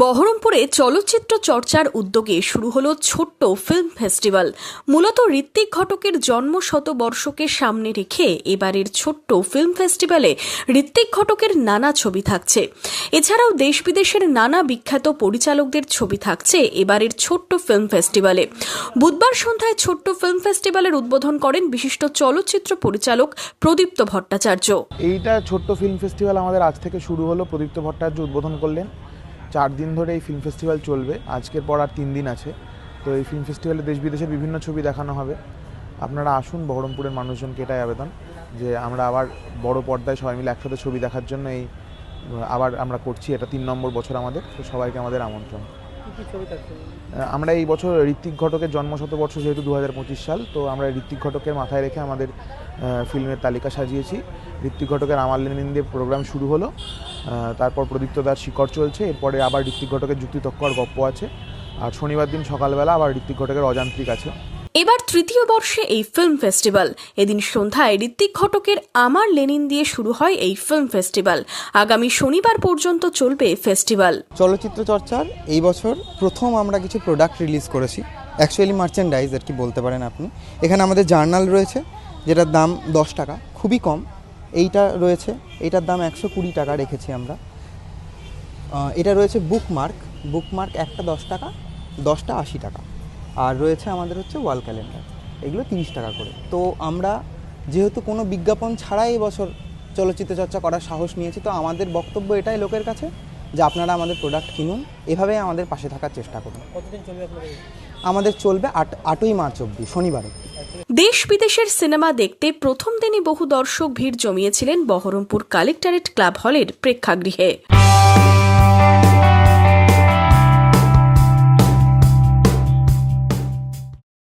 বহরমপুরে চলচ্চিত্র চর্চার উদ্যোগে শুরু হলো ছোট্ট ফিল্ম ফেস্টিভ্যাল। মূলত ঋত্বিক ঘটকের জন্ম শতবর্ষকে সামনে রেখে এবারের ছোট্ট ফিল্ম ফেস্টিভ্যালে ঋত্বিক ঘটকের নানা ছবি থাকছে। এছাড়াও দেশ বিদেশের নানা বিখ্যাত পরিচালকদের ছবি থাকছে এবারের ছোট্ট ফিল্ম ফেস্টিভ্যালে। বুধবার সন্ধ্যায় ছোট্ট ফিল্ম ফেস্টিভ্যালের উদ্বোধন করেন বিশিষ্ট চলচ্চিত্র পরিচালক প্রদীপ্ত ভট্টাচার্য। এইটা ছোট্ট ফিল্ম ফেস্টিভ্যাল আমাদের আজ থেকে শুরু হলো। প্রদীপ্ত ভট্টাচার্য উদ্বোধন করলেন। চার দিন ধরে এই ফিল্ম ফেস্টিভ্যাল চলবে। আজকের পর আর তিন দিন আছে। তো এই ফিল্ম ফেস্টিভ্যালে দেশ বিদেশের বিভিন্ন ছবি দেখানো হবে। আপনারা আসুন বহরমপুরের মানুষজনকে এটাই আবেদন যে আমরা আবার বড় পর্দায় সবাই মিলে একসাথে ছবি দেখার জন্য এই, আবার আমরা করছি। এটা তিন নম্বর বছর আমাদের। তো সবাইকে আমাদের আমন্ত্রণ। আমরা এই বছর ঋত্বিক ঘটকের জন্ম শতবর্ষ যেহেতু দু হাজার পঁচিশ সাল, তো আমরা ঋত্বিক ঘটকের মাথায় রেখে আমাদের ফিল্মের তালিকা সাজিয়েছি। ঋত্বিক ঘটকের আমার লেনদেন দিয়ে প্রোগ্রাম শুরু হলো। তারপর প্রদীপ্ত দাস শিকড় চলছে। এরপরে আবার ঋত্বিক ঘটকের যুক্তিতক্ষ আর গপ্প আছে। আর শনিবার দিন সকালবেলা আবার ঋত্বিক ঘটকের অযান্ত্রিক আছে। এবার তৃতীয় বর্ষে এই ফিল্ম ফেস্টিভ্যাল এদিন সন্ধ্যায় ঋত্বিক ঘটকের আমার লেনিন দিয়ে শুরু হয় এই ফিল্ম ফেস্টিভ্যাল আগামী শনিবার পর্যন্ত চলবে ফেস্টিভ্যাল চলচ্চিত্র চর্চার এই বছর প্রথম আমরা কিছু প্রোডাক্ট রিলিজ করেছি। অ্যাকচুয়ালি মার্চেন্ডাইজ আর কি বলতে পারেন আপনি। এখানে আমাদের জার্নাল রয়েছে, যেটার দাম দশ টাকা, খুবই কম। এইটা রয়েছে, এইটার দাম একশো কুড়ি টাকা রেখেছি আমরা। এটা রয়েছে বুকমার্ক বুকমার্ক একটা দশ টাকা, দশটা আশি টাকা। আর রয়েছে আমাদের হচ্ছে ওয়াল ক্যালেন্ডার। এগুলো তিরিশ টাকা করে। তো আমরা যেহেতু কোনো বিজ্ঞাপন ছাড়াই এই বছর চলচ্চিত্র চর্চা করার সাহস নিয়েছি তো আমাদের বক্তব্য এটাই লোকের কাছে যে আপনারা আমাদের প্রোডাক্ট কিনুন এভাবেই আমাদের পাশে থাকার চেষ্টা করুন। আমাদের চলবে আট আটই মার্চ অবধি শনিবারে। দেশ বিদেশের সিনেমা দেখতে প্রথম দিনই বহু দর্শক ভিড় জমিয়েছিলেন বহরমপুর কালেক্টরেট ক্লাব হলের প্রেক্ষাগৃহে।